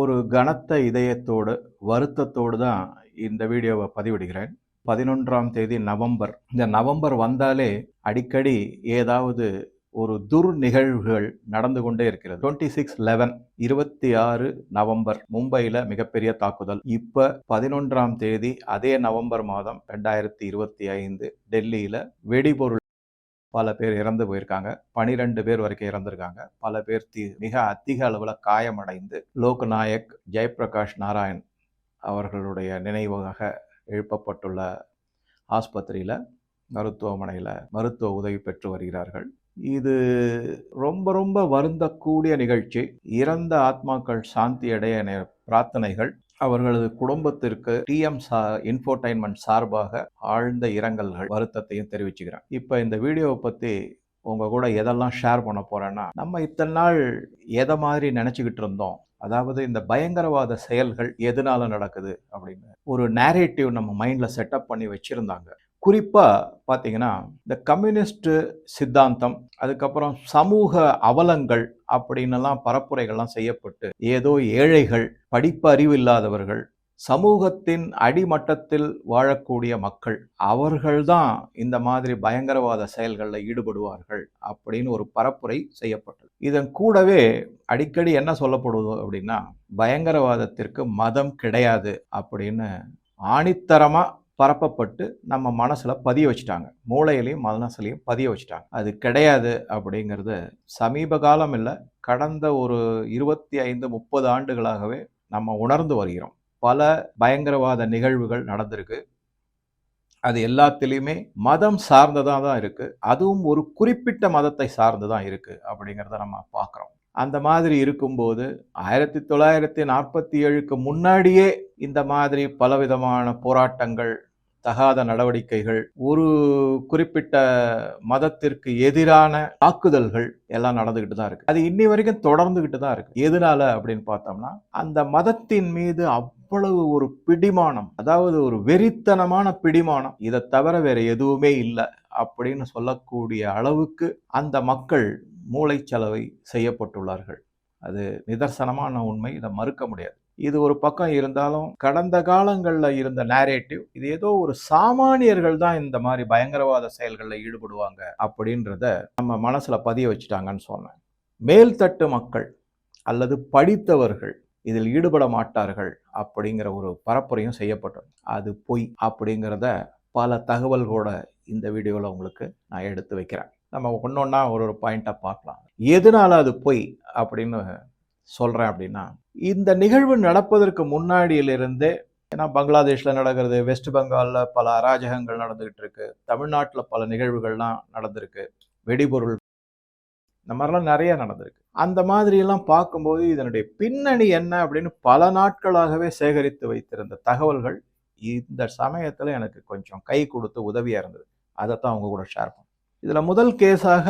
ஒரு கனத்த இதயத்தோடு வருத்தத்தோடு தான் இந்த வீடியோவை பதிவிடுகிறேன். பதினொன்றாம் தேதி நவம்பர். இந்த நவம்பர் வந்தாலே அடிக்கடி ஏதாவது ஒரு துர் நிகழ்வுகள் நடந்து கொண்டே இருக்கிறது. டுவெண்ட்டி சிக்ஸ் லெவன் இருபத்தி ஆறு நவம்பர் மும்பையில் மிகப்பெரிய தாக்குதல். இப்போ பதினொன்றாம் தேதி அதே நவம்பர் மாதம் ரெண்டாயிரத்தி இருபத்தி ஐந்து டெல்லியில் வெடிபொருள் பல பேர் இறந்து போயிருக்காங்க. பனிரெண்டு பேர் வரைக்கும் இறந்திருக்காங்க. பல பேர் தி மிக அதிக அளவில் காயமடைந்து லோக்நாயக் ஜெயபிரகாஷ் நாராயண் அவர்களுடைய நினைவாக எழுப்பப்பட்டுள்ள ஆஸ்பத்திரியில் மருத்துவமனையில் மருத்துவ உதவி பெற்று வருகிறார்கள். இது ரொம்ப ரொம்ப வருந்தக்கூடிய நிகழ்ச்சி. இறந்த ஆத்மாக்கள் சாந்தி அடைய பிரார்த்தனைகள் அவர்களது குடும்பத்திற்கு டிஎம் சா இன்ஃபோர்டைன்மெண்ட் சார்பாக ஆழ்ந்த இரங்கல்கள் வருத்தத்தையும் தெரிவிச்சுக்கிறேன். இப்போ இந்த வீடியோவை பற்றி உங்கள் கூட எதெல்லாம் ஷேர் பண்ண போகிறேன்னா நம்ம இத்தனை நாள் எதை மாதிரி நினச்சிக்கிட்டு இருந்தோம்? அதாவது இந்த பயங்கரவாத செயல்கள் எதனால நடக்குது அப்படின்னு ஒரு நேரேட்டிவ் நம்ம மைண்டில் செட்டப் பண்ணி வச்சுருந்தாங்க. குறிப்பாக பார்த்தீங்கன்னா இந்த கம்யூனிஸ்ட் சித்தாந்தம் அதுக்கப்புறம் சமூக அவலங்கள் அப்படின்னுலாம் பரப்புரைகள்லாம் செய்யப்பட்டு ஏதோ ஏழைகள் படிப்பு அறிவு இல்லாதவர்கள் சமூகத்தின் அடிமட்டத்தில் வாழக்கூடிய மக்கள் அவர்கள்தான் இந்த மாதிரி பயங்கரவாத செயல்களில் ஈடுபடுவார்கள் அப்படின்னு ஒரு பரப்புரை செய்யப்பட்டது. இதன் கூடவே அடிக்கடி என்ன சொல்லப்படுவது அப்படின்னா பயங்கரவாதத்திற்கு மதம் கிடையாது அப்படின்னு ஆணித்தரமாக பரப்பப்பட்டு நம்ம மனசில் பதிய வச்சுட்டாங்க. மூளையிலையும் மனசுலையும் பதிய வச்சுட்டாங்க. அது கிடையாது அப்படிங்கிறது சமீப காலம் இல்லை கடந்த ஒரு இருபத்தி ஐந்து முப்பது ஆண்டுகளாகவே நம்ம உணர்ந்து வருகிறோம். பல பயங்கரவாத நிகழ்வுகள் நடந்திருக்கு. அது எல்லாத்துலேயுமே மதம் சார்ந்ததாக தான் இருக்குது அதுவும் ஒரு குறிப்பிட்ட மதத்தை சார்ந்து தான் இருக்குது அப்படிங்கிறத நம்ம பார்க்குறோம். அந்த மாதிரி இருக்கும்போது ஆயிரத்தி தொள்ளாயிரத்தி நாற்பத்தி ஏழுக்கு முன்னாடியே இந்த மாதிரி பலவிதமான போராட்டங்கள் தகாத நடவடிக்கைகள் ஒரு குறிப்பிட்ட மதத்திற்கு எதிரான தாக்குதல்கள் எல்லாம் நடந்துகிட்டு தான் இருக்கு. அது இன்னி வரைக்கும் தொடர்ந்துகிட்டு தான் இருக்கு. எதனால அப்படின்னு பார்த்தோம்னா அந்த மதத்தின் மீது அவ்வளவு ஒரு பிடிமானம் அதாவது ஒரு வெறித்தனமான பிடிமானம் இதை தவிர வேற எதுவுமே இல்லை. அப்படின்னு சொல்லக்கூடிய அளவுக்கு அந்த மக்கள் மூளைச்சலவை செய்யப்பட்டுள்ளார்கள். அது நிதர்சனமான உண்மை இதை மறுக்க முடியாது. இது ஒரு பக்கம் இருந்தாலும் கடந்த காலங்களில் இருந்த நேரேட்டிவ் இது ஏதோ ஒரு சாமானியர்கள் தான் இந்த மாதிரி பயங்கரவாத செயல்களில் ஈடுபடுவாங்க அப்படின்றத நம்ம மனசில் பதிய வச்சுட்டாங்கன்னு சொன்னேன் மேல்தட்டு மக்கள் அல்லது படித்தவர்கள் இதில் ஈடுபட மாட்டார்கள் அப்படிங்கிற ஒரு பரப்புரையும் செய்யப்பட்டது. அது பொய் அப்படிங்கிறத பல தகவல்களோட இந்த வீடியோவில் உங்களுக்கு நான் எடுத்து வைக்கிறேன். நம்ம ஒன்றொன்னா ஒரு ஒரு பாயிண்ட்டாக பார்க்கலாம். எதனால அது பொய் அப்படின்னு சொல்கிறேன் அப்படின்னா இந்த நிகழ்வு நடப்பதற்கு முன்னாடியிலிருந்தே ஏன்னா பங்களாதேஷில் நடக்கிறது வெஸ்ட் பெங்காலில் பல அராஜகங்கள் நடந்துக்கிட்டு இருக்கு தமிழ்நாட்டில் பல நிகழ்வுகள்லாம் நடந்திருக்கு வெடிபொருள் இந்த மாதிரிலாம் நிறைய நடந்திருக்கு. அந்த மாதிரியெல்லாம் பார்க்கும்போது இதனுடைய பின்னணி என்ன அப்படின்னு பல நாட்களாகவே சேகரித்து வைத்திருந்த தகவல்கள் இந்த சமயத்தில் எனக்கு கொஞ்சம் கை கொடுத்து உதவியாக இருந்தது. அதைத்தான் அவங்க கூட ஷேர் பண்ணேன் இதில் முதல் கேஸாக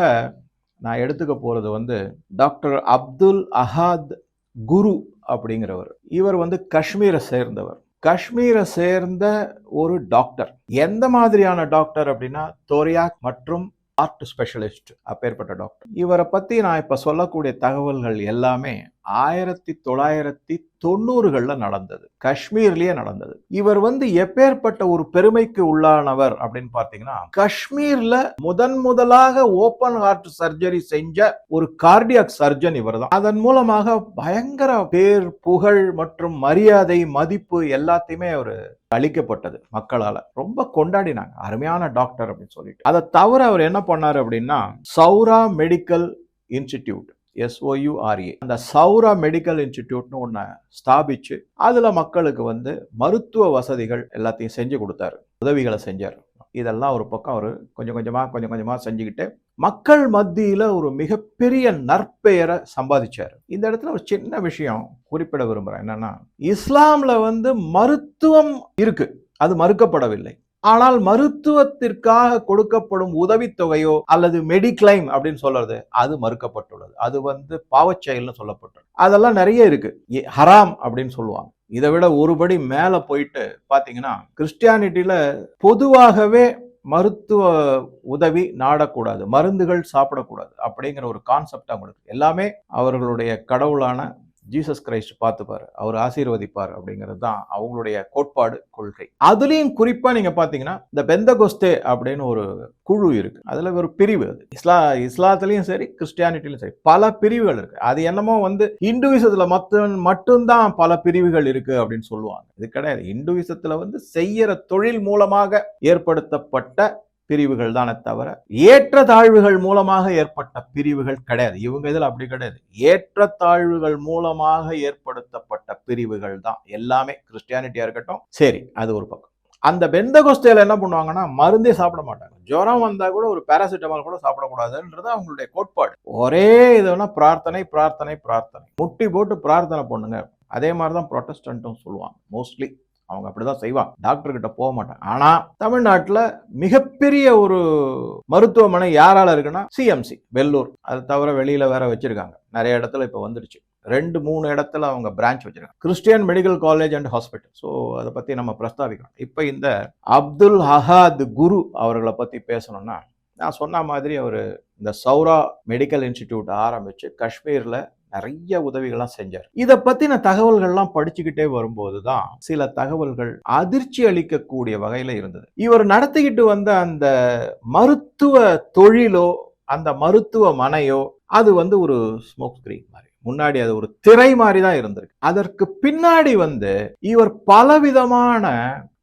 நான் எடுத்துக்க போகிறது வந்து டாக்டர் அப்துல் அஹாத் குரு அப்படிங்கிறவர். இவர் வந்து காஷ்மீரை சேர்ந்தவர். காஷ்மீரை சேர்ந்த ஒரு டாக்டர் எந்த மாதிரியான டாக்டர் அப்படின்னா தோரியாக் மற்றும் ஆர்ட் ஸ்பெஷலிஸ்ட் அப்பேற்பட்ட டாக்டர் இவரை பற்றி நான் இப்போ சொல்லக்கூடிய தகவல்கள் எல்லாமே ஆயிரத்தி தொள்ளாயிரத்தி தொண்ணூறுகளில் நடந்தது. காஷ்மீர்லேயே நடந்தது. இவர் வந்து எப்பேற்பட்ட ஒரு பெருமைக்கு உள்ளானவர் அப்படின்னு பார்த்தீங்கன்னா காஷ்மீரில் முதன் முதலாக ஓப்பன் ஹார்ட் சர்ஜரி செஞ்ச ஒரு கார்டியாக் சர்ஜன் இவர் தான் அதன் மூலமாக பயங்கர பேர் புகழ் மற்றும் மரியாதை மதிப்பு எல்லாத்தையுமே அவர் அளிக்கப்பட்டது மக்களால். ரொம்ப கொண்டாடினாங்க. அருமையான டாக்டர் அப்படின்னு சொல்லிட்டு. அதை தவிர அவர் என்ன பண்ணார் அப்படின்னா சௌரா மெடிக்கல் இன்ஸ்டிடியூட் எஸ்ஓயுஆர்ஏ அந்த சௌரா மெடிக்கல் இன்ஸ்டிடியூட்னு ஒன்று ஸ்தாபிச்சு அதில் மக்களுக்கு வந்து மருத்துவ வசதிகள் எல்லாத்தையும் செஞ்சு கொடுத்தாரு. உதவிகளை செஞ்சார். இதெல்லாம் ஒரு பக்கம் அவர் கொஞ்சம் கொஞ்சமாக கொஞ்சம் கொஞ்சமாக செஞ்சுக்கிட்டு மக்கள் மத்தியில் ஒரு மிகப்பெரிய நற்பெயரை சம்பாதிச்சார். இந்த இடத்துல ஒரு சின்ன விஷயம் குறிப்பிட விரும்புகிறேன் என்னன்னா இஸ்லாமில் வந்து மருத்துவம் இருக்கு. அது மறுக்கப்படவில்லை. ஆனால் மருத்துவத்திற்காக கொடுக்கப்படும் உதவித்தொகையோ அல்லது மெடிக்ளைம் அப்படின்னு சொல்றது அது மறுக்கப்பட்டுள்ளது. அது வந்து பாவச்செயல்னு சொல்லப்பட்டது அதெல்லாம் நிறைய இருக்கு. ஹராம் அப்படின்னு சொல்லுவாங்க. இதை விட ஒருபடி மேல போயிட்டு பாத்தீங்கன்னா கிறிஸ்டியானிட்டியில பொதுவாகவே மருத்துவ உதவி நாடக்கூடாது மருந்துகள் சாப்பிடக்கூடாது அப்படிங்கிற ஒரு கான்செப்ட் அவங்களுக்கு. எல்லாமே அவர்களுடைய கடவுளான ஜீசஸ் கிரைஸ்ட் பார்த்துப்பாரு. அவர் ஆசீர்வதிப்பார் அப்படிங்கிறது தான் அவங்களுடைய கோட்பாடு கொள்கை. அதுலேயும் குறிப்பாக நீங்கள் பார்த்தீங்கன்னா இந்த பெந்தகோஸ்தே அப்படின்னு ஒரு குழு இருக்கு. அதில் ஒரு பிரிவு அது. இஸ்லா இஸ்லாத்துலேயும் சரி கிறிஸ்டியானிட்டிலையும் சரி பல பிரிவுகள் இருக்கு. அது என்னமோ வந்து இந்துவிசத்தில் மட்டும் மட்டும்தான் பல பிரிவுகள் இருக்கு அப்படின்னு சொல்லுவாங்க. இது கிடையாது. இந்துவிசத்தில் வந்து செய்யற தொழில் மூலமாக ஏற்படுத்தப்பட்ட பிரிவுகள் தானே தவிர ஏற்றத்தாழ்வுகள் மூலமாக ஏற்பட்ட பிரிவுகள் கிடையாது. இவங்க இதில் அப்படி கிடையாது. ஏற்றத்தாழ்வுகள் மூலமாக ஏற்படுத்தப்பட்ட பிரிவுகள் தான். எல்லாமே கிறிஸ்டியானிட்டியா இருக்கட்டும். சரி அது ஒரு பக்கம். அந்த பெந்தகோஸ்தையில என்ன பண்ணுவாங்கன்னா மருந்தே சாப்பிட மாட்டாங்க. ஜுரம் வந்தால் கூட ஒரு பேராசிட்டமால் கூட சாப்பிடக்கூடாதுன்றது அவங்களுடைய கோட்பாடு. ஒரே இதுனா பிரார்த்தனை பிரார்த்தனை பிரார்த்தனை. முட்டி போட்டு பிரார்த்தனை பண்ணுங்க. அதே மாதிரி தான் ப்ரொட்டஸ்டன்ட்டும் சொல்லுவாங்க. மோஸ்ட்லி அவங்க அப்படிதான் செய்வான் டாக்டர் கிட்ட போக மாட்டான் ஆனா தமிழ்நாட்டில் மிகப்பெரிய ஒரு மருத்துவமனை யாரால இருக்குன்னா சிஎம்சி வெள்ளூர். அது தவிர வெளியில வேற வச்சிருக்காங்க. நிறைய இடத்துல இப்போ வந்துடுச்சு. ரெண்டு மூணு இடத்துல அவங்க பிரான்ச் வச்சிருக்காங்க. Christian medical college and hospital so அதை பத்தி நம்ம பிரஸ்தாபிக்கணும். இப்போ இந்த அப்துல் அஹாத் குரு அவர்களை பத்தி பேசணும்னா நான் சொன்ன மாதிரி அவர் இந்த சௌரா மெடிக்கல் இன்ஸ்டிடியூட் ஆரம்பிச்சு காஷ்மீரில் நிறைய உதவிகள்லாம் செஞ்சார். இதை பத்தின தகவல்கள்லாம் படிச்சுக்கிட்டே வரும்போது தான் சில தகவல்கள் அதிர்ச்சி அளிக்கக்கூடிய வகையில இருந்தது. இவர் நடத்திக்கிட்டு வந்த அந்த மருத்துவ தொழிலோ அந்த மருத்துவமனையோ அது வந்து ஒரு ஸ்மோக் ஸ்கிரீன் மாதிரி. முன்னாடி அது ஒரு திரை மாதிரி தான் இருந்திருக்கு. அதற்கு பின்னாடி வந்து இவர் பலவிதமான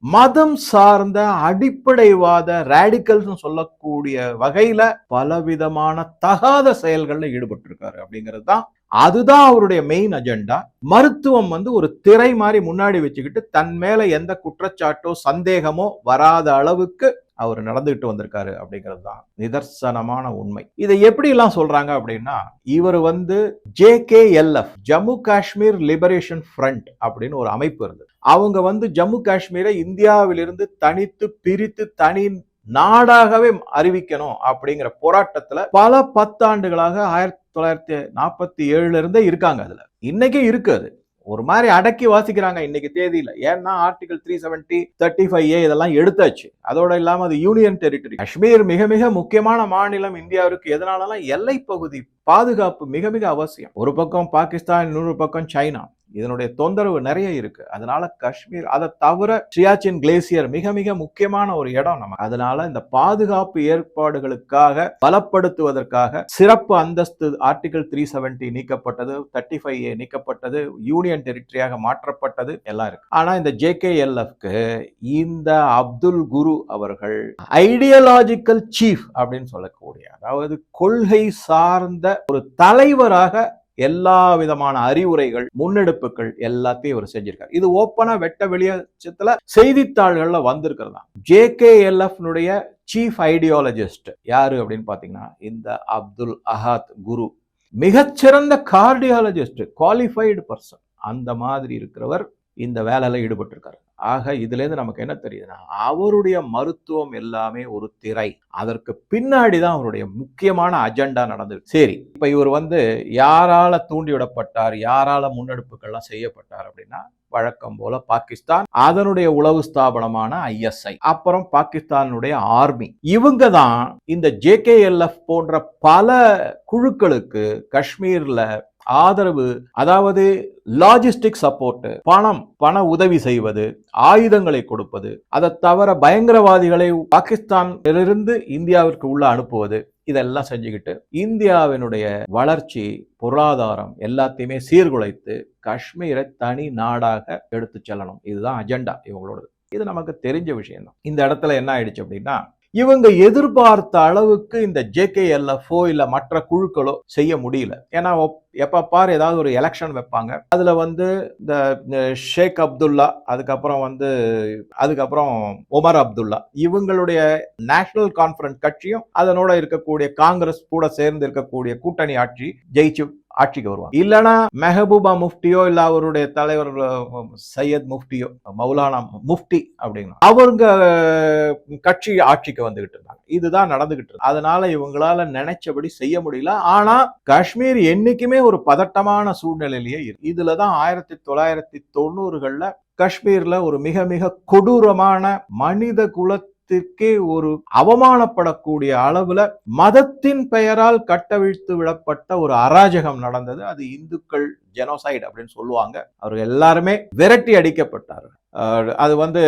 மதம் சார்ந்த அடிப்படைவாத ரேடிக்கல்ஸ்னு சொல்லக்கூடிய வகையில பலவிதமான தகாத செயல்கள்ல ஈடுபட்டிருக்காரு அப்படிங்கிறது தான். அதுதான் அவருடைய மெயின் அஜெண்டா மருத்துவம் வந்து ஒரு திரை மாதிரி முன்னாடி வச்சுக்கிட்டு தன் மேல எந்த குற்றச்சாட்டோ சந்தேகமோ வராத அளவுக்கு அவர் நடந்துகிட்டு வந்திருக்காரு அப்படிங்கிறது தான் நிதர்சனமான உண்மை. இதை எப்படி எல்லாம் சொல்றாங்க அப்படின்னா இவர் வந்து J K LF Jammu Kashmir liberation front அப்படின்னு ஒரு அமைப்பு இருந்தது. அவங்க வந்து ஜம்மு காஷ்மீரை இந்தியாவிலிருந்து தனித்து பிரித்து தனி நாடாகவே அறிவிக்கணும் அப்படிங்கிற போராட்டத்துல பல பத்தாண்டுகளாக ஆயிரத்தி தொள்ளாயிரத்தி நாற்பத்தி ஏழுல இருந்தே இருக்காங்க அதுல. இன்னைக்கும் இருக்கு அது. ஒரு மாதிரி அடக்கி வாசிக்கிறாங்க இன்னைக்கு தேதியில. ஏன்னா article three seventy thirty five A இதெல்லாம் எடுத்தாச்சு. அதோட இல்லாம அது யூனியன் டெரிட்டரி காஷ்மீர் மிக மிக முக்கியமான மாநிலம் இந்தியாவிற்கு எதனாலலாம் எல்லை பகுதி பாதுகாப்பு மிக மிக அவசியம். ஒரு பக்கம் பாகிஸ்தான் இன்னொரு பக்கம் சைனா. இதனுடைய தொந்தரவு நிறைய இருக்கு. அதனால காஷ்மீர் அதை தவிர சியாச்சின் கிளேசியர் மிக மிக முக்கியமான ஒரு இடம் நம்ம. அதனால இந்த பாதுகாப்பு ஏற்பாடுகளுக்காக பலப்படுத்துவதற்காக சிறப்பு அந்தஸ்து ஆர்டிகல் த்ரீ செவன்டி நீக்கப்பட்டது தேர்ட்டி ஃபைவ் ஏ நீக்கப்பட்டது யூனியன் டெரிட்டரியாக மாற்றப்பட்டது எல்லாம் இருக்கு. ஆனா இந்த ஜே கே இந்த அப்துல் குரு அவர்கள் ஐடியாலஜிக்கல் சீஃப் அப்படின்னு சொல்லக்கூடிய அதாவது கொள்கை சார்ந்த ஒரு தலைவராக எல்லா விதமான அறிவுரைகள் முன்னெடுப்புகள் எல்லாத்தையும் இவர் செஞ்சிருக்காரு. இது ஓப்பனா வெட்ட வெளியச்சத்துல செய்தித்தாள்கள்ல வந்திருக்கிறதா ஜே கே எல்எஃப்னுடைய சீஃப் ஐடியாலஜிஸ்ட் யாரு அப்படின்னு பாத்தீங்கன்னா இந்த அப்துல் அஹாத் குரு. மிகச்சிறந்த கார்டியாலஜிஸ்ட் குவாலிஃபைடு பர்சன் அந்த மாதிரி இருக்கிறவர் இந்த வேலையில ஈடுபட்டிருக்காரு. ஆக இதுலேருந்து நமக்கு என்ன தெரியுதுன்னா அவருடைய மருத்துவம் எல்லாமே ஒரு திரை. அதற்கு பின்னாடி தான் அவருடைய முக்கியமான அஜெண்டா நடந்திருக்கு சரி இப்போ இவர் வந்து யாரால தூண்டிவிடப்பட்டார் யாரால முன்னெடுப்புகள்லாம் செய்யப்பட்டார் அப்படின்னா வழக்கம் போல பாகிஸ்தான் அதனுடைய உளவு ஸ்தாபனமான ஐஎஸ்ஐ அப்புறம் பாகிஸ்தானுடைய ஆர்மி. இவங்க தான் இந்த ஜேகேஎல்எஃப் போன்ற பல குழுக்களுக்கு காஷ்மீர்ல ஆதரவு அதாவது லாஜிஸ்டிக் சப்போர்ட் பணம் பண உதவி செய்வது ஆயுதங்களை கொடுப்பது அதை தவிர பயங்கரவாதிகளை பாகிஸ்தானிலிருந்து இந்தியாவிற்கு உள்ள அனுப்புவது இதெல்லாம் செஞ்சுக்கிட்டு இந்தியாவினுடைய வளர்ச்சி பொருளாதாரம் எல்லாத்தையுமே சீர்குலைத்து காஷ்மீரை தனி நாடாக எடுத்து செல்லணும். இதுதான் அஜெண்டா இவங்களோடது. இது நமக்கு தெரிஞ்ச விஷயம் தான் இந்த இடத்துல என்ன ஆயிடுச்சு அப்படின்னா இவங்க எதிர்பார்த்த அளவுக்கு இந்த ஜேகேஎல்எஃப்ஓ இல்ல மற்ற குழுக்களோ செய்ய முடியல. ஏன்னா எப்போ பார் ஏதாவது ஒரு எலெக்ஷன் வைப்பாங்க. அதுல வந்து இந்த ஷேக் அப்துல்லா அதுக்கப்புறம் வந்து அதுக்கப்புறம் ஒமர் அப்துல்லா இவங்களுடைய நேஷனல் கான்ஃபரன்ஸ் கட்சியும் அதனோட இருக்கக்கூடிய காங்கிரஸ் கூட சேர்ந்து இருக்கக்கூடிய கூட்டணி ஆட்சி ஜெயிச்சு ஆட்சிக்கு வருவாங்க. இல்லைன்னா மெஹபூபா முஃப்டியோ இல்ல அவருடைய தலைவர் சையத் முஃப்டியோ மௌலானா முஃப்டி அப்படின்னா அவங்க கட்சி ஆட்சிக்கு வந்துகிட்டு இருந்தாங்க. இதுதான் நடந்துகிட்டு இருக்கு. அதனால இவங்களால நினைச்சபடி செய்ய முடியல. ஆனா காஷ்மீர் என்னைக்குமே ஒரு பதட்டமான சூழ்நிலையிலேயே இருக்கு. இதுலதான் ஆயிரத்தி தொள்ளாயிரத்தி தொண்ணூறுகள்ல காஷ்மீர்ல ஒரு மிக மிக கொடூரமான மனித குல மதத்திற்கே ஒரு அவமானப்படக்கூடிய அளவுல மதத்தின் பெயரால் கட்டவிழ்த்து விடப்பட்ட ஒரு அராஜகம் நடந்தது. அது இந்துக்கள் ஜெனோசைட் அப்படின்னு சொல்லுவாங்க. அவர்கள் எல்லாருமே விரட்டி அடிக்கப்பட்டார்கள். அது வந்து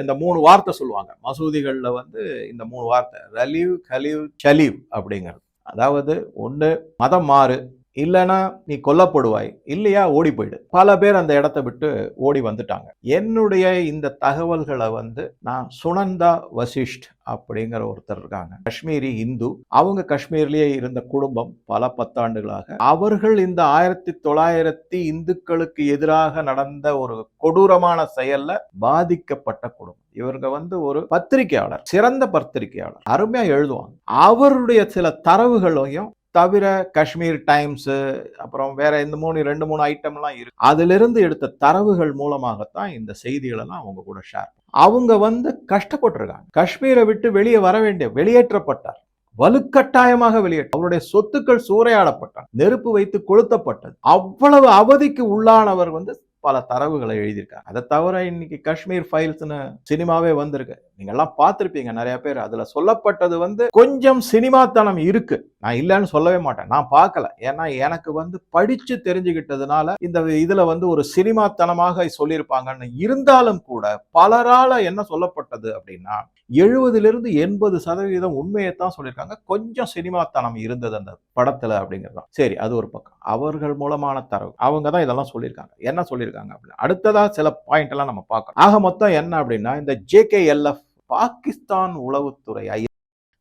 இந்த மூணு வார்த்தை சொல்லுவாங்க. மசூதிகளில் வந்து இந்த மூணு வார்த்தை. ரலீவ் கலீவ் சலீவ் அப்படிங்கிறது. அதாவது ஒன்று மதம் மாறு இல்லைன்னா நீ கொல்லப்படுவாய் இல்லையா ஓடி போயிடு. பல பேர் அந்த இடத்த விட்டு ஓடி வந்துட்டாங்க. என்னுடைய இந்த தகவல்களை வந்து நான் சுனந்தா வசிஷ்ட் அப்படிங்கிற ஒருத்தர் இருக்காங்க. காஷ்மீரி இந்து அவங்க காஷ்மீர்லேயே இருந்த குடும்பம் பல பத்தாண்டுகளாக. அவர்கள் இந்த ஆயிரத்தி தொள்ளாயிரத்தி இந்துக்களுக்கு எதிராக நடந்த ஒரு கொடூரமான செயல்ல பாதிக்கப்பட்ட குடும்பம். இவங்க வந்து ஒரு பத்திரிகையாளர் சிறந்த பத்திரிகையாளர். அருமையா எழுதுவாங்க. அவருடைய சில தரவுகளையும் தவிர காஷ்மீர் டைம்ஸு அப்புறம் வேற இந்த மூணு ரெண்டு மூணு ஐட்டம்லாம் இருக்கு. அதிலிருந்து எடுத்த தரவுகள் மூலமாகத்தான் இந்த செய்திகளெல்லாம் அவங்க கூட ஷேர் அவங்க வந்து கஷ்டப்பட்டிருக்காங்க. காஷ்மீரை விட்டு வெளியே வர வேண்டிய வெளியேற்றப்பட்டார். வலுக்கட்டாயமாக வெளியேற்ற அவருடைய சொத்துக்கள் சூறையாடப்பட்டார். நெருப்பு வைத்து கொளுத்தப்பட்டது. அவ்வளவு அவதிக்கு உள்ளானவர் வந்து பல தரவுகளை எழுதியிருக்காங்க அதை தவிர இன்னைக்கு காஷ்மீர் ஃபைல்ஸ்னு சினிமாவே வந்திருக்கு. நீங்க எல்லாம் பார்த்திருப்பீங்க நிறைய பேர். அதுல சொல்லப்பட்டது வந்து கொஞ்சம் சினிமாத்தனம் இருக்கு. நான் இல்லைன்னு சொல்லவே மாட்டேன். நான் பார்க்கல. ஏன்னா எனக்கு வந்து படிச்சு தெரிஞ்சுக்கிட்டதுனால இந்த இதுல வந்து ஒரு சினிமாத்தனமாக சொல்லியிருப்பாங்கன்னு இருந்தாலும் கூட பலரால என்ன சொல்லப்பட்டது அப்படின்னா எழுபதுலேருந்து எண்பது சதவீதம் உண்மையை தான் சொல்லியிருக்காங்க. கொஞ்சம் சினிமாத்தனம் இருந்தது அந்த படத்துல அப்படிங்கிறது சரி அது ஒரு பக்கம். அவர்கள் மூலமான தரவு. அவங்க தான் இதெல்லாம் சொல்லியிருக்காங்க. என்ன சொல்லியிருக்காங்க அப்படின்னு. அடுத்ததா சில பாயிண்ட் எல்லாம் நம்ம பார்க்கணும். ஆக மொத்தம் என்ன அப்படின்னா இந்த ஜேகேஎல்எஃப் பாகிஸ்தான் உளவுத்துறை ஐ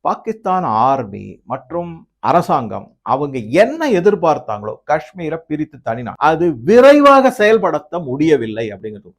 பாகிஸ்தான் ஆர்மி மற்றும் அரசாங்கம் அவங்க என்ன எதிர்பார்த்தாங்களோ காஷ்மீரை பிரித்து தனினா அது விரைவாக செயல்படுத்த முடியவில்லை அப்படிங்கிறது.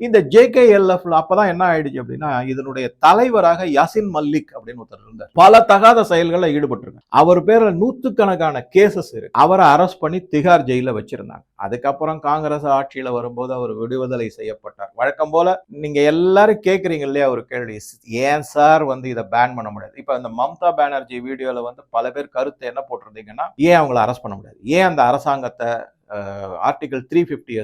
இந்த ஜேகேஎல்எஃப்ல அப்பதான் என்ன ஆயிடுச்சு அப்படின்னா இதனுடைய தலைவராக யாசின் மல்லிக் அப்படின்னு ஒருத்தர் இருந்தார். பல தகாத செயல்களில் ஈடுபட்டிருக்காங்க அவர் பேர்ல நூத்துக்கணக்கான கேசஸ் இருக்கு. அவரை அரெஸ்ட் பண்ணி திகார் ஜெயில வச்சிருந்தாங்க. அதுக்கப்புறம் காங்கிரஸ் ஆட்சியில வரும்போது அவர் விடுதலை செய்யப்பட்டார். வழக்கம் போல நீங்க எல்லாரும் கேட்குறீங்க இல்லையா ஒரு கேள்வி? ஏன் சார் வந்து இதை பேன் பண்ண முடியாது? இப்ப இந்த மம்தா பானர்ஜி வீடியோல வந்து பல பேர் கருத்து என்ன போட்டிருந்தீங்கன்னா ஏன் அவங்கள அரெஸ்ட் பண்ண முடியாது? ஏன் அந்த அரசாங்கத்தை ஆர்டிகல் த்ரீ ஃபிஃப்டி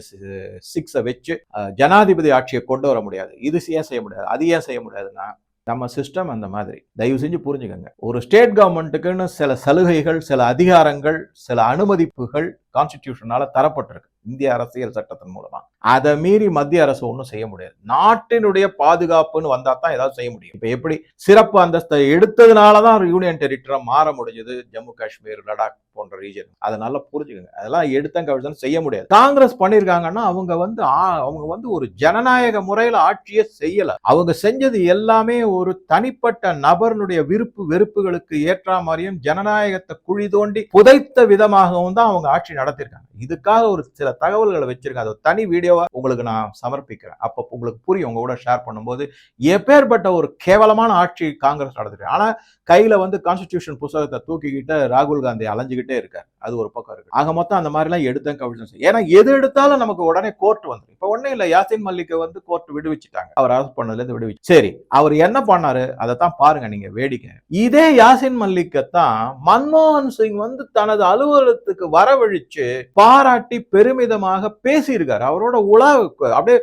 சிக்ஸை வச்சு ஜனாதிபதி ஆட்சியை கொண்டு வர முடியாது. இது ஏன் செய்ய முடியாது? அது ஏன் செய்ய முடியாதுன்னா நம்ம சிஸ்டம் அந்த மாதிரி. தயவு செஞ்சு புரிஞ்சுக்கோங்க. ஒரு ஸ்டேட் கவர்மெண்ட்டுக்குன்னு சில சலுகைகள் சில அதிகாரங்கள் சில அனுமதிப்புகள் கான்ஸ்டிடியூஷனால தரப்பட்டிருக்கு. இந்திய அரசியல் சட்டத்தின் மூலமா. அதை மீறி மத்திய அரசு ஒன்றும் செய்ய முடியாது. நாட்டினுடைய பாதுகாப்புன்னு வந்தா தான் ஏதாவது செய்ய முடியும். இப்போ எப்படி சிறப்பு அந்தஸ்தை எடுத்ததுனால தான் ஒரு யூனியன் டெரிட்டரா மாற முடிஞ்சது. ஜம்மு காஷ்மீர் லடாக் போன்ற ரீஜன் அதை நல்லா புரிஞ்சுக்கோங்க. அதெல்லாம் எடுத்தங்க கவிழ்த்தன்னு செய்ய முடியாது. காங்கிரஸ் பண்ணியிருக்காங்கன்னா அவங்க வந்து அவங்க வந்து ஒரு ஜனநாயக முறையில் ஆட்சியை செய்யல. அவங்க செஞ்சது எல்லாமே ஒரு தனிப்பட்ட நபர்னுடைய விருப்பு வெறுப்புகளுக்கு ஏற்ற மாதிரியும் ஜனநாயகத்தை குழி தோண்டி புதைத்த விதமாகவும் தான் அவங்க ஆட்சி நடத்திருக்காங்க. இதுக்காக ஒரு சில தகவல்களை வச்சிருக்கேன் அது தனி வீடியோவா உங்களுக்கு நான் சமர்ப்பிக்கிறேன். அப்போ உங்களுக்கு புரியும். உங்க கூட ஷேர் பண்ணும்போது எப்பேற்பட்ட ஒரு கேவலமான ஆட்சி காங்கிரஸ் நடத்திருக்கு ஆனா கையில வந்து கான்ஸ்டிடியூஷன் புத்தகத்தை தூக்கிக்கிட்டு ராகுல் காந்தி அலைஞ்சுக்கிட்டே இருக்காரு. அது ஒரு பக்கம் இருக்கு ஆக மொத்தம் அந்த மாதிரிலாம் எடுத்தேன் கவிழ்ச்சி ஏன்னா எது எடுத்தாலும் நமக்கு உடனே கோர்ட் வந்துடும் இப்போ ஒன்னே இல்ல யாசின் மல்லிக்கை வந்து கோர்ட் விடுவிச்சிட்டாங்க. அவர் அரெஸ்ட் பண்ணதுலேருந்து விடுவிச்சு. சரி அவர் என்ன பண்ணாரு? அதை தான் பாருங்க நீங்க வேடிக்கை. இதே யாசின் மல்லிக்கை தான் மன்மோகன் சிங் வந்து தனது அலுவலகத்துக்கு வரவழிச்சு பாராட்டி பெருமிதமாக பேசியிருக்காரு. அவரோட உலா அப்படியே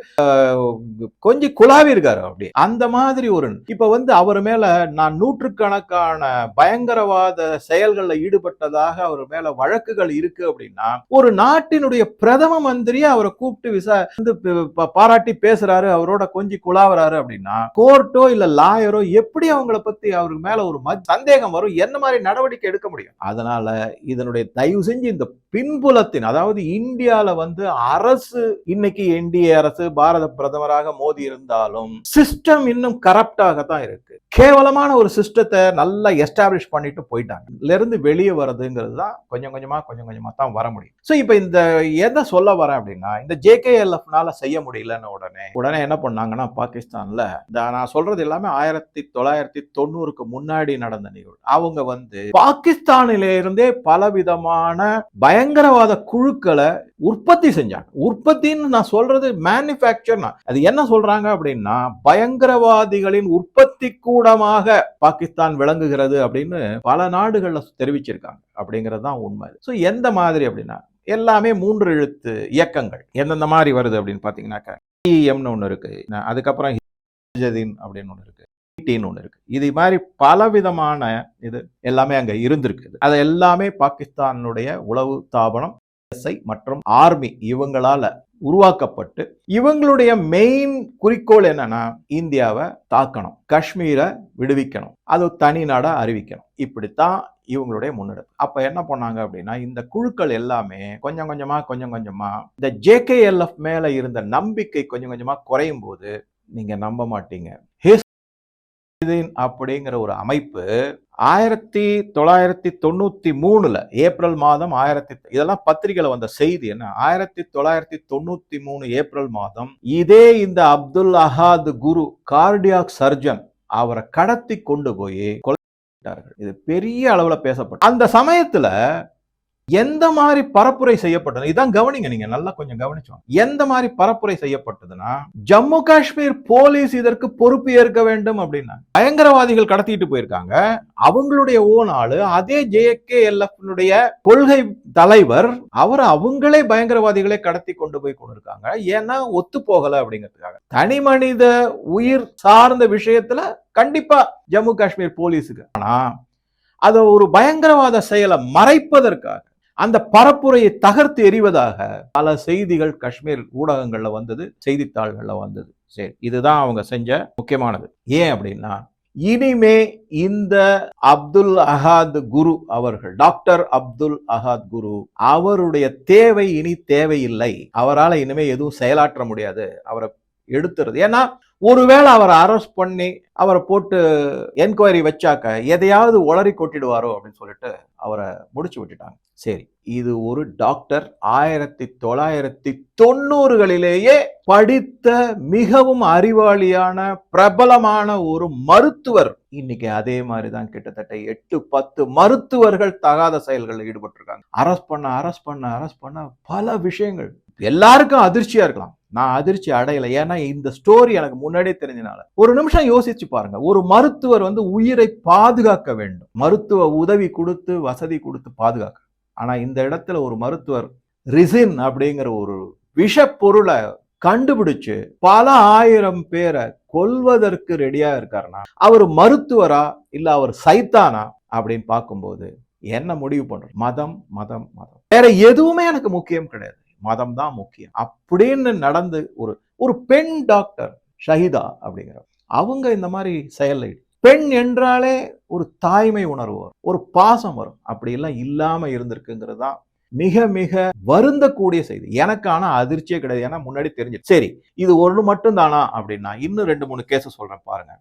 கொஞ்சம் குழாவி இருக்காரு அப்படி அந்த மாதிரி ஒரு இப்ப வந்து அவர் மேல நான் நூற்றுக்கணக்கான பயங்கரவாத செயல்களில் ஈடுபட்டதாக அவர் மேல வழக்குகள் இருக்கு அப்படின்னா ஒரு நாட்டினுடைய பிரதம மந்திரியை அவரை கூப்பிட்டு விசா வந்து பாராட்டி பேசுறாரு அவரோட கொஞ்சம் குழாவுறாரு அப்படின்னா கோர்ட்டோ இல்ல லாயரோ எப்படி அவங்கள பத்தி அவருக்கு மேல ஒரு சந்தேகம் வரும் என்ன மாதிரி நடவடிக்கை எடுக்க முடியும்? அதனால இதனுடைய தயவு செஞ்சு இந்த பின்புலத்தின் அதாவது இந்தியால வந்து அரசு இன்னைக்கு என்டிஏ அரசு பாரத பிரதமராக மோதி இருந்தாலும் சிஸ்டம் இன்னும் கரப்டாக தான் இருக்கு. கேவலமான ஒரு சிஸ்டத்தை நல்லா எஸ்டாப்ளிஷ் பண்ணிட்டு போயிட்டாங்க. இருந்து வெளியே வர்றதுங்கிறது தான் கொஞ்சம் கொஞ்சம் கொஞ்சம் கொஞ்சமாக தான் வர முடியும். ஸோ இப்போ இந்த எதை சொல்ல வரேன் அப்படின்னா இந்த ஜேகேஎல்எஃப்னால செய்ய முடியலன்னு உடனே உடனே என்ன பண்ணாங்கன்னா பாகிஸ்தான்ல இந்த நான் சொல்றது எல்லாமே ஆயிரத்தி தொள்ளாயிரத்தி தொண்ணூறுக்கு முன்னாடி நடந்த நிகழ்வு. அவங்க வந்து பாகிஸ்தானில இருந்தே பலவிதமான பயங்கரவாத குழுக்களை உற்பத்தி செஞ்சாங்க. உற்பத்தின்னு நான் சொல்றது மேனுஃபேக்சர் அது என்ன சொல்றாங்க அப்படின்னா பயங்கரவாதிகளின் உற்பத்தி கூடமாக பாகிஸ்தான் விளங்குகிறது அப்படின்னு பல நாடுகள்ல தெரிவிச்சிருக்காங்க. அப்படிங்கிறது தான் உண்மை. ஸோ எந்த மாதிரி அப்படின்னா எல்லாமே மூன்று எழுத்து இயக்கங்கள். எந்தெந்த மாதிரி வருது அப்படின்னு பார்த்தீங்கன்னாக்கா இஎம்னு ஒன்று இருக்குது அதுக்கப்புறம் அப்படின்னு ஒன்று இருக்குது டீன்னு ஒன்று இருக்கு. இது மாதிரி பலவிதமான இது எல்லாமே அங்க இருந்திருக்குது அது எல்லாமே பாகிஸ்தானுடைய உளவு தாபனம் எஸ்ஐ மற்றும் ஆர்மி இவங்களால உருவாக்கப்பட்டு இவங்களுடைய மெயின் குறிக்கோள் என்னன்னா இந்தியாவை தாக்கணும். காஷ்மீரை விடுவிக்கணும். அது தனி நாடா அறிவிக்கணும். இப்படித்தான் இவங்களுடைய முன்னெடுப்பு. அப்ப என்ன பண்ணாங்க அப்படின்னா இந்த குழுக்கள் எல்லாமே கொஞ்சம் கொஞ்சமா கொஞ்சம் கொஞ்சமா இந்த ஜேகேஎல்எஃப் மேல இருந்த நம்பிக்கை கொஞ்சம் கொஞ்சமா குறையும் போது நீங்க நம்ப மாட்டீங்க. அப்படிங்கிற ஒரு அமைப்பு ஆயிரத்தி தொள்ளாயிரத்தி தொண்ணூத்தி மூணுல ஏப்ரல் மாதம் ஆயிரத்தி இதெல்லாம் பத்திரிகையில வந்த செய்தி என்ன? ஆயிரத்தி தொள்ளாயிரத்தி தொண்ணூத்தி மூணு ஏப்ரல் மாதம் இதே இந்த அப்துல் அஹாத் குரு கார்டியாக் சர்ஜன் அவரை கடத்தி கொண்டு போய் விட்டார்கள். இது பெரிய அளவுல பேசப்பட்ட அந்த சமயத்தில் எந்த மாதிரி பரப்புரை செய்யப்பட்டது? இதான் கவனிங்க நீங்க நல்லா கொஞ்சம் கவனிச்சோம் எந்த மாதிரி பரப்புரை செய்யப்பட்டதுன்னா ஜம்மு காஷ்மீர் போலீஸ் இதற்கு பொறுப்பு ஏற்க வேண்டும் அப்படின்னா பயங்கரவாதிகள் கடத்திட்டு போயிருக்காங்க. அவங்களுடைய ஓன் ஆளு அதே ஜேகே கொள்கை தலைவர் அவர் அவங்களே பயங்கரவாதிகளை கடத்தி கொண்டு போய் கொண்டிருக்காங்க. ஏன்னா ஒத்து போகல அப்படிங்கிறதுக்காக. தனி மனித உயிர் சார்ந்த விஷயத்துல கண்டிப்பா ஜம்மு காஷ்மீர் போலீஸுக்கு. ஆனா அதை ஒரு பயங்கரவாத செயலை மறைப்பதற்காக அந்த பரப்புரையை தகர்த்து எறிவதாக பல செய்திகள் காஷ்மீர் ஊடகங்கள்ல வந்தது செய்தித்தாள்கள்ல வந்தது. சரி இதுதான் அவங்க செஞ்ச முக்கியமானது. ஏன் அப்படின்னா இனிமே இந்த அப்துல் அஹாத் குரு அவர்கள் டாக்டர் அப்துல் அஹாத் குரு அவருடைய தேவை இனி தேவையில்லை. அவரால் இனிமே எதுவும் செயலாற்ற முடியாது. அவரை எடுத்துறது. ஏன்னா ஒருவேளை அவரை அரெஸ்ட் பண்ணி அவரை போட்டு என்கொயரி வச்சாக்க எதையாவது உளறி கொட்டிடுவாரோ அப்படின்னு சொல்லிட்டு அவரை முடிச்சு விட்டுட்டாங்க. சரி இது ஒரு டாக்டர் ஆயிரத்தி தொள்ளாயிரத்தி தொண்ணூறுகளிலேயே படித்த மிகவும் அறிவாளியான பிரபலமான ஒரு மருத்துவர். இன்னைக்கு அதே மாதிரி தான் கிட்டத்தட்ட எட்டு பத்து மருத்துவர்கள் தகாத செயல்களில் ஈடுபட்டிருக்காங்க. அரெஸ்ட் பண்ண அரெஸ்ட் பண்ண அரெஸ்ட் பண்ண பல விஷயங்கள். எல்லாருக்கும் அதிர்ச்சியா இருக்கலாம். நான் அதிர்ச்சி அடையலை. ஏன்னா இந்த ஸ்டோரி எனக்கு முன்னாடியே தெரிஞ்சனால. ஒரு நிமிஷம் யோசிச்சு பாருங்க. ஒரு மருத்துவர் வந்து உயிரை பாதுகாக்க வேண்டும். மருத்துவ உதவி கொடுத்து வசதி கொடுத்து பாதுகாக்க. ஆனா இந்த இடத்துல ஒரு மருத்துவர் ரிசின் அப்படிங்கிற ஒரு விஷ பொருளை கண்டுபிடிச்சு பல ஆயிரம் பேரை கொல்வதற்கு ரெடியா இருக்காருன்னா அவர் மருத்துவரா இல்ல அவர் சைத்தானா அப்படின்னு பார்க்கும்போது என்ன முடிவு பண்ற மதம் மதம் மதம். வேற எதுவுமே எனக்கு முக்கியம் கிடையாது. மதம் தான் முக்கியம். அப்படின்னு நடந்து ஒரு ஒரு பெண் டாக்டர் ஷஹிதா அப்படிங்கிற அவங்க இந்த மாதிரி செயல் பெண் என்றாலே ஒரு தாய்மை உணர்வு வரும். ஒரு பாசம் வரும். அப்படியெல்லாம் இல்லாமல் இருந்திருக்குங்கிறது தான் மிக மிக வருந்தக்கூடிய செய்தி. எனக்கு ஆனா அதிர்ச்சியே கிடையாது. ஏன்னா முன்னாடி தெரிஞ்சு சரி இது ஒன்று மட்டும் தானா அப்படின்னா இன்னும் ரெண்டு மூணு கேஸ் சொல்கிறேன் பாருங்க.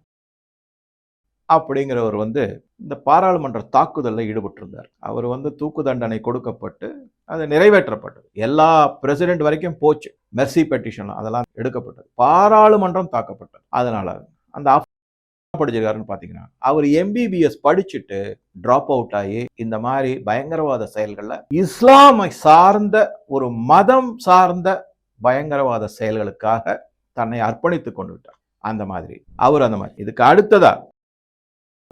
அப்படிங்கிறவர் வந்து இந்த பாராளுமன்ற தாக்குதலில் ஈடுபட்டிருந்தார். அவர் வந்து தூக்கு தண்டனை கொடுக்கப்பட்டு அது நிறைவேற்றப்பட்டது. எல்லா பிரசிடென்ட் வரைக்கும் போச்சு. மெர்சி பெட்டிஷன் அதெல்லாம் எடுக்கப்பட்டது. பாராளுமன்றம் தாக்கப்பட்டது. அதனால அந்த படிச்சிருக்காருன்னு பார்த்தீங்கன்னா அவர் எம்பிபிஎஸ் படிச்சுட்டு ட்ராப் அவுட் ஆகி இந்த மாதிரி பயங்கரவாத செயல்களில் இஸ்லாமை சார்ந்த ஒரு மதம் சார்ந்த பயங்கரவாத செயல்களுக்காக தன்னை அர்ப்பணித்து கொண்டு விட்டார். அந்த மாதிரி. அவர் அந்த மாதிரி. இதுக்கு அடுத்ததா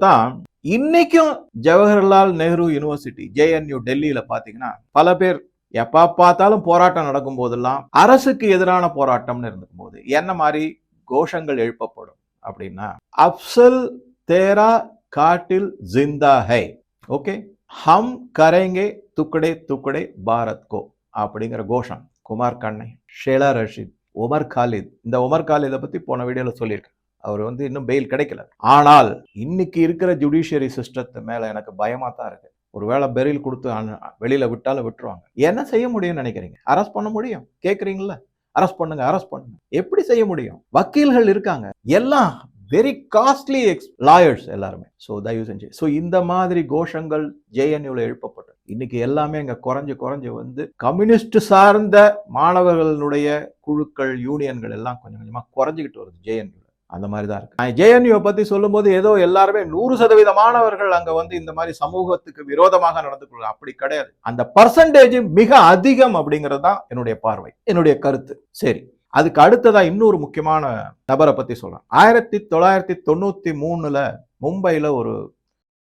தான் இன்னைக்கும் ஜவஹர்லால் நேரு யூனிவர்சிட்டி ஜேஎன்யூ டெல்லியில பாத்தீங்கன்னா பல பேர் எப்ப பார்த்தாலும் போராட்டம் நடக்கும் போதெல்லாம் அரசுக்கு எதிரான போராட்டம்னு இருந்துக்கும் போது என்ன மாதிரி கோஷங்கள் எழுப்பப்படும் அப்படின்னா அப்சல் தேரா காட்டில் ஜிந்தா ஹை ஓகே? ஹம் கரேங்கே துக்கடே துக்கடே பாரத் கோ அப்படிங்கிற கோஷம். குமார் கண்ணை ஷேலா ரஷீத் உமர் காலித். இந்த உமர் காலிதை பத்தி போன வீடியோல சொல்லியிருக்கேன். அவர் வந்து இன்னும் பெயில் கிடைக்கல. ஆனால் இன்னைக்கு இருக்கிற ஜுடிஷியரி சிஸ்டத்து மேலே எனக்கு பயமாக தான் இருக்கு. ஒருவேளை பெரில் கொடுத்து அனு- விட்டாலும் விட்டுருவாங்க. என்ன செய்ய முடியும்னு நினைக்கிறீங்க? அரெஸ்ட் பண்ண முடியும். கேட்குறீங்களா அரெஸ்ட் பண்ணுங்க அரெஸ்ட் பண்ணுங்க. எப்படி செய்ய முடியும்? வக்கீல்கள் இருக்காங்க. எல்லாம் வெரி காஸ்ட்லி எக்ஸ் லாயர்ஸ் எல்லாருமே. ஸோ தயவு செஞ்சு. ஸோ இந்த மாதிரி கோஷங்கள் ஜேஎன்யூவில் எழுப்பப்பட்டது. இன்னைக்கு எல்லாமே இங்கே குறைஞ்சு குறைஞ்சு வந்து கம்யூனிஸ்ட் சார்ந்த மாணவர்களுடைய குழுக்கள் யூனியன்கள் எல்லாம் கொஞ்சம் கொஞ்சமாக குறைஞ்சிக்கிட்டு வருது ஜேஎன்யூ அந்த மாதிரி தான் இருக்கு. நான் ஜேஎன்யூவை பத்தி சொல்லும்போது ஏதோ எல்லாருமே நூறு சதவீத மாணவர்கள் அங்க வந்து இந்த மாதிரி சமூகத்துக்கு விரோதமாக நடந்து கொள்ள அப்படி கிடையாது. அந்த பர்சன்டேஜ் மிக அதிகம் அப்படிங்கிறது தான் என்னுடைய பார்வை என்னுடைய கருத்து. சரி அதுக்கு அடுத்ததாக இன்னொரு முக்கியமான நபரை பத்தி சொல்றேன் ஆயிரத்தி தொள்ளாயிரத்தி தொண்ணூத்தி மூணுல மும்பையில ஒரு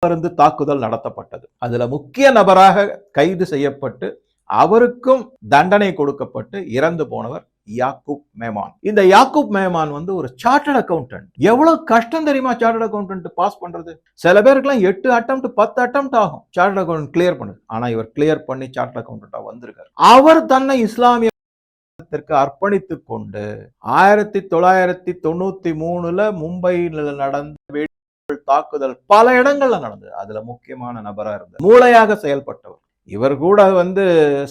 மருந்து தாக்குதல் நடத்தப்பட்டது. அதுல முக்கிய நபராக கைது செய்யப்பட்டு அவருக்கும் தண்டனை கொடுக்கப்பட்டு இறந்து போனவர் யாக்கூப் மேமான். இந்த யாக்கூப் மேமான் வந்து ஒரு சார்ட்டர்ட் அக்கௌண்டன்ட் எவ்வளவு கஷ்டம் தெரியுமா சார்ட்டர்ட் அக்கௌண்டன்ட் பாஸ் பண்றது? சில பேருக்குலாம் எட்டு அட்டம் பத்து அட்டம் ஆகும். சார்ட்டர்ட் அக்கௌண்ட் கிளியர் பண்ணுது. ஆனா இவர் கிளியர் பண்ணி சார்ட்டர்ட் அக்கௌண்டா வந்திருக்காரு. அவர் தன்னை இஸ்லாமிய அர்ப்பணித்துக் கொண்டு ஆயிரத்தி தொள்ளாயிரத்தி தொண்ணூத்தி மூணுல மும்பையில் நடந்த வெடிகுண்டு தாக்குதல் பல இடங்கள்ல நடந்தது. அதுல முக்கியமான நபரா இருந்தார் மூளையாக செயல்பட்டவர். இவர் கூட வந்து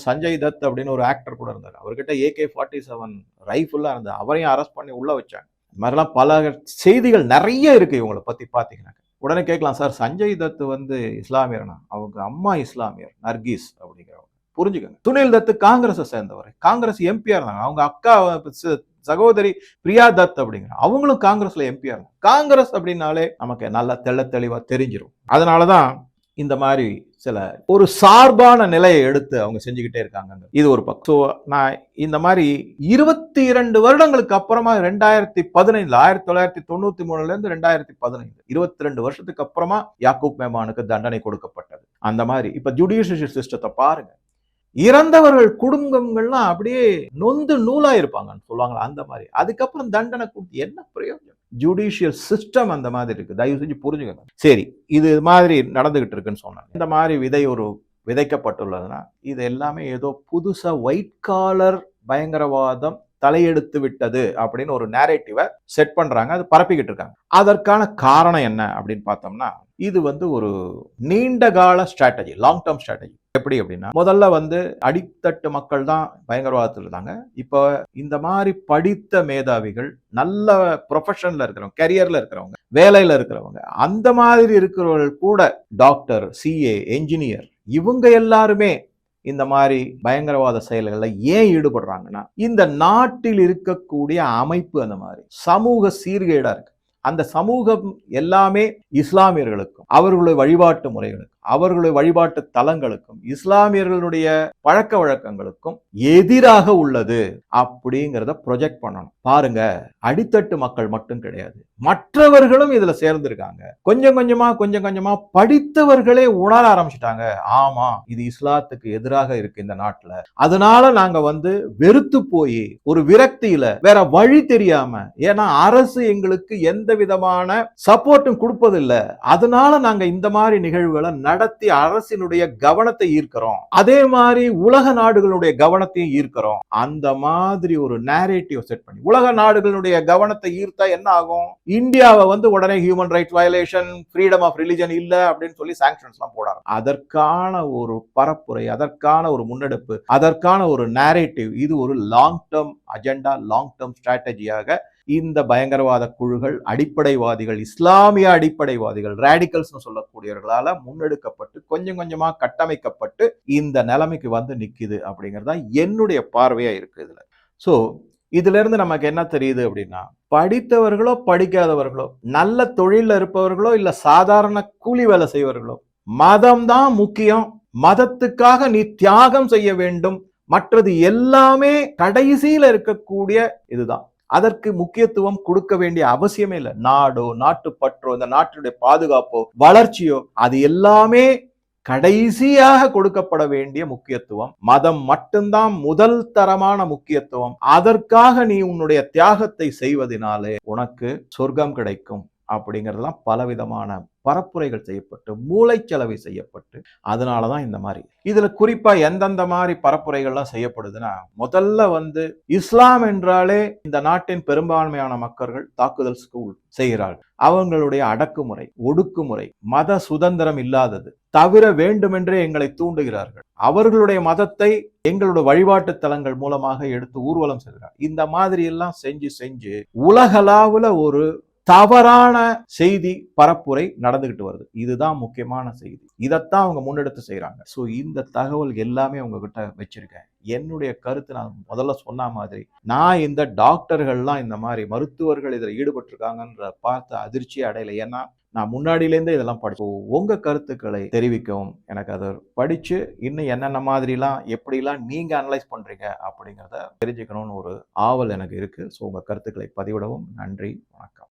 சஞ்சய் தத் அப்படின்னு ஒரு ஆக்டர் கூட இருந்தார். அவர்கிட்ட ஏகே ஃபார்ட்டி செவன் ரைஃபுல்லாக இருந்தது அவரையும் அரெஸ்ட் பண்ணி உள்ளே வச்சாங்க. இந்த மாதிரிலாம் பல செய்திகள் நிறைய இருக்குது இவங்களை பற்றி பாத்தீங்கன்னா உடனே கேட்கலாம் சார் சஞ்சய் தத் வந்து இஸ்லாமியர்னா? அவங்க அம்மா இஸ்லாமியர் நர்கீஸ் அப்படிங்கிறவங்க. புரிஞ்சுக்கோங்க. சுனில் தத் காங்கிரஸை சேர்ந்தவர். காங்கிரஸ் எம்பியா இருந்தாங்க. அவங்க அக்கா சகோதரி பிரியா தத் அப்படிங்கிற அவங்களும் காங்கிரஸ்ல எம்பியா இருந்தாங்க. காங்கிரஸ் அப்படின்னாலே நமக்கு நல்லா தெள்ள தெளிவா தெரிஞ்சிரும். அதனாலதான் இந்த மாதிரி சில ஒரு சார்பான நிலையை எடுத்து அவங்க செஞ்சுக்கிட்டே இருக்காங்க இது ஒரு பக்கம். ஸோ நான் இந்த மாதிரி இருபத்தி இரண்டு வருடங்களுக்கு அப்புறமா ரெண்டாயிரத்தி பதினைந்து ஆயிரத்தி தொள்ளாயிரத்தி தொண்ணூத்தி மூணுல இருந்து ரெண்டாயிரத்தி பதினைந்து இருபத்தி ரெண்டு வருஷத்துக்கு அப்புறமா யாக்கூப் மேமானுக்கு தண்டனை கொடுக்கப்பட்டது. அந்த மாதிரி. இப்ப ஜுடிஷியல் சிஸ்டத்தை பாருங்க. இறந்தவர்கள் குடும்பங்கள்லாம் அப்படியே நொந்து நூலா இருப்பாங்கன்னு சொல்லுவாங்களா அந்த மாதிரி. அதுக்கப்புறம் தண்டனை கொடுத்து என்ன பிரயோஜனம்? ஜுடிஷியல் சிஸ்டம் அந்த மாதிரி இருக்குது தயவு செஞ்சு புரிஞ்சுக்கணும் சரி இது மாதிரி நடந்துகிட்டு இருக்குன்னு சொன்னாங்க. இந்த மாதிரி விதை ஒரு விதைக்கப்பட்டுள்ளதுன்னா இது எல்லாமே ஏதோ புதுசாக ஒயிட் காலர் பயங்கரவாதம் தலையெடுத்து விட்டது அப்படின்னு ஒரு நேரேட்டிவை செட் பண்றாங்க. அது பரப்பிக்கிட்டு இருக்காங்க. அதற்கான காரணம் என்ன அப்படின்னு பார்த்தோம்னா இது வந்து ஒரு நீண்ட கால ஸ்ட்ராட்டஜி லாங் டேர்ம் ஸ்ட்ராட்டஜி எப்படி அப்படின்னா முதல்ல வந்து அடித்தட்டு மக்கள் தான் பயங்கரவாதத்தில் இருந்தாங்க. இப்போ இந்த மாதிரி படித்த மேதாவிகள் நல்ல ப்ரொஃபஷனில் இருக்கிறவங்க கரியரில் இருக்கிறவங்க வேலையில் இருக்கிறவங்க அந்த மாதிரி இருக்கிறவர்கள் கூட டாக்டர் சிஏ என்ஜினியர் இவங்க எல்லாருமே இந்த மாதிரி பயங்கரவாத செயல்களில் ஏன் ஈடுபடுறாங்கன்னா இந்த நாட்டில் இருக்கக்கூடிய அமைப்பு அந்த மாதிரி சமூக சீர்கேடாக இருக்கு. அந்த சமூகம் எல்லாமே இஸ்லாமியர்களுக்கும் அவர்களுடைய வழிபாட்டு முறைகளுக்கும் அவர்களுடைய வழிபாட்டு தலங்களுக்கும் இஸ்லாமியர்களுடைய பழக்க வழக்கங்களுக்கும் எதிராக உள்ளது அப்படிங்கிறத ப்ரொஜெக்ட் பண்ணணும். பாருங்க அடித்தட்டு மக்கள் மட்டும் கிடையாது. மற்றவர்களும் இதுல சேர்ந்திருக்காங்க. கொஞ்சம் கொஞ்சமா கொஞ்சம் கொஞ்சமா படித்தவர்களே உணர ஆரம்பிச்சிட்டாங்க. ஆமா இது இஸ்லாத்துக்கு எதிராக இருக்கு இந்த நாட்டுல. அதனால நாங்க வந்து வெறுத்து போய் ஒரு விரக்தியில வேற வழி தெரியாம ஏன்னா அரசு எங்களுக்கு எந்த விதமான சப்போர்ட்டும் கொடுப்பதில்லை. அதனால நாங்க இந்த மாதிரி நிகழ்வுகளை நடத்தி அரசினுடைய கவனத்தை ஈர்க்கிறோம். அதே மாதிரி உலக நாடுகளுடைய கவனத்தையும் ஈர்க்கிறோம். அந்த மாதிரி ஒரு நேரேட்டிவ் செட் பண்ணி உலக நாடுகளுடைய கவனத்தை ஈர்த்தா என்ன ஆகும்? இந்தியாவை வந்து உடனே human rights violation freedom of religion இல்லை அப்படின்னு சொல்லி சாங்ஷன்ஸ்லாம் போடாரு அதற்கான ஒரு பரப்புரை அதற்கான ஒரு முன்னெடுப்பு அதற்கான ஒரு நேரேட்டிவ் இது ஒரு long term agenda long term ஸ்ட்ராட்டஜியாக இந்த பயங்கரவாத குழுகள் அடிப்படைவாதிகள் இஸ்லாமிய அடிப்படைவாதிகள் ரேடிக்கல்ஸ்னு சொல்லக்கூடியவர்களால முன்னெடுக்கப்பட்டு கொஞ்சம் கொஞ்சமா கட்டமைக்கப்பட்டு இந்த நிலைமைக்கு வந்து நிக்குது தான் என்னுடைய பார்வையா இருக்கு இதுல. ஸோ இதுல இருந்து நமக்கு என்ன தெரியுது அப்படின்னா படித்தவர்களோ படிக்காதவர்களோ நல்ல தொழில இருப்பவர்களோ இல்ல சாதாரண கூலி வேலை செய்வர்களோ மதம் தான் முக்கியம். மதத்துக்காக நீ தியாகம் செய்ய வேண்டும். மற்றது எல்லாமே கடைசியில இருக்கக்கூடிய இதுதான். அதற்கு முக்கியத்துவம் கொடுக்க வேண்டிய அவசியமே இல்லை. நாடோ நாட்டுப்பற்றோ இந்த நாட்டினுடைய பாதுகாப்போ வளர்ச்சியோ அது எல்லாமே கடைசியாக கொடுக்கப்பட வேண்டிய முக்கியத்துவம் மதம் மட்டும்தான் முதல் தரமான முக்கியத்துவம். அதற்காக நீ உன்னுடைய தியாகத்தை செய்வதனாலே உனக்கு சொர்க்கம் கிடைக்கும். அப்படிங்கிறதுலாம் பலவிதமான பரப்புரைகள் செய்யப்பட்டு மூளைச்சலவை செய்யப்பட்டு அதனால தான் இந்த மாதிரி. இதுல குறிப்பா எந்தெந்த மாதிரி பரப்புரைகள்லாம் செய்யப்படுதுன்னா முதல்ல வந்து இஸ்லாம் என்றாலே இந்த நாட்டின் பெரும்பான்மையான மக்கள்கள் தாக்குதல் ஸ்கூல் செய்கிறார்கள். அவங்களுடைய அடக்குமுறை ஒடுக்குமுறை மத சுதந்திரம் இல்லாதது தவிர வேண்டுமென்றே எங்களை தூண்டுகிறார்கள். அவர்களுடைய மதத்தை எங்களுடைய வழிபாட்டு தலங்கள் மூலமாக எடுத்து ஊர்வலம் செய்கிறார் இந்த மாதிரி எல்லாம் செஞ்சு செஞ்சு உலகளாவுல ஒரு தவறான செய்தி பரப்புரை நடந்துகிட்டு வருது. இதுதான் முக்கியமான செய்தி. இதைத்தான் அவங்க முன்னெடுத்து செய்கிறாங்க ஸோ இந்த தகவல் எல்லாமே உங்ககிட்ட வச்சிருக்கேன். என்னுடைய கருத்து நான் முதல்ல சொன்ன மாதிரி நான் இந்த டாக்டர்கள்லாம் இந்த மாதிரி மருத்துவர்கள் இதில் ஈடுபட்டிருக்காங்கன்ற பார்த்து அதிர்ச்சி அடையலை. ஏன்னா நான் முன்னாடியிலேருந்தே இதெல்லாம் படிச்சு உங்கள் கருத்துக்களை தெரிவிக்கவும் எனக்கு அதை படித்து இன்னும் என்னென்ன மாதிரிலாம் எப்படிலாம் நீங்கள் அனலைஸ் பண்ணுறீங்க அப்படிங்கிறத தெரிஞ்சுக்கணும்னு ஒரு ஆவல் எனக்கு இருக்குது ஸோ உங்கள் கருத்துக்களை பதிவிடவும் நன்றி. வணக்கம்.